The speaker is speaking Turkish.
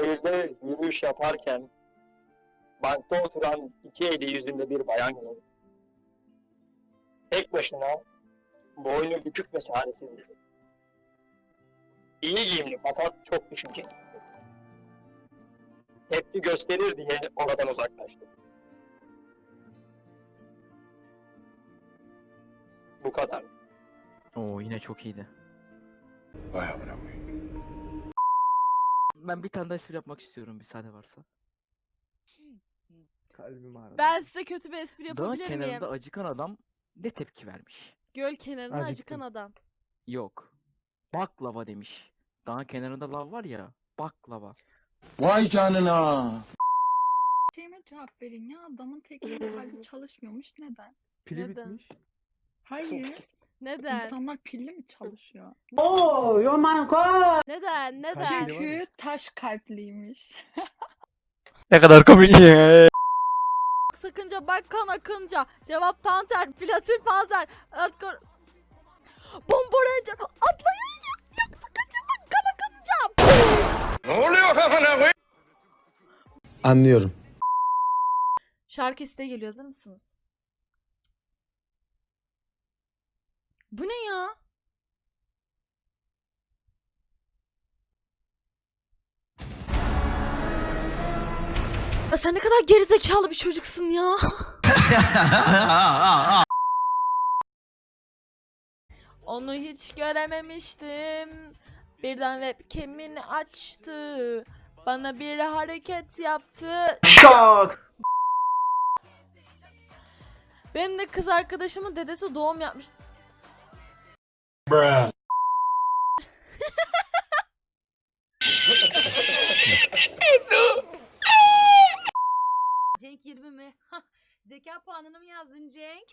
gece yürüyüş yaparken bankta oturan iki eli yüzünde bir bayan gördüm. Tek başına boynu bükük ve çaresizdi. İyi giyimli fakat çok düşünceli. Tepki gösterir diye oradan uzaklaştım. Bu kadar. Oo yine çok iyiydi. Vay amına koyayım. Ben bir tane daha espri yapmak istiyorum müsaade varsa. Kalbim ağrıdı. Ben size kötü bir espri Dağ yapabilir miyim? kenarında acıkan adam ne tepki vermiş? Göl kenarında Acıktım. acıkan adam. Yok. Baklava demiş. Dağ kenarında lav var ya. Baklava. Vay canına. Şeyime cevap verin ya adamın tekinin kalbi çalışmıyormuş neden? Pili Neden? bitmiş. Hayır. Neden? İnsanlar pilli mi çalışıyor? Neden? Neden? Kaç pili var? Çünkü taş kalpliymiş. Ne kadar komik ya. Sakınca bak kan akınca. Cevap panter. Platin panzer. Atkor... Bomba ranger. Atlayınca. Yap sakınca bak kan akınca. Anlıyorum. Şarkı isteği geliyor hazır mısınız? Bu ne ya? Ya sen ne kadar gerizekalı bir çocuksun ya. Onu hiç görememiştim. Birden webcam'ini açtı. Bana bir hareket yaptı. Şok. Benim de kız arkadaşımın dedesi doğum yapmış. Cenk 20 mi? Zeka puanını mı yazdın Cenk?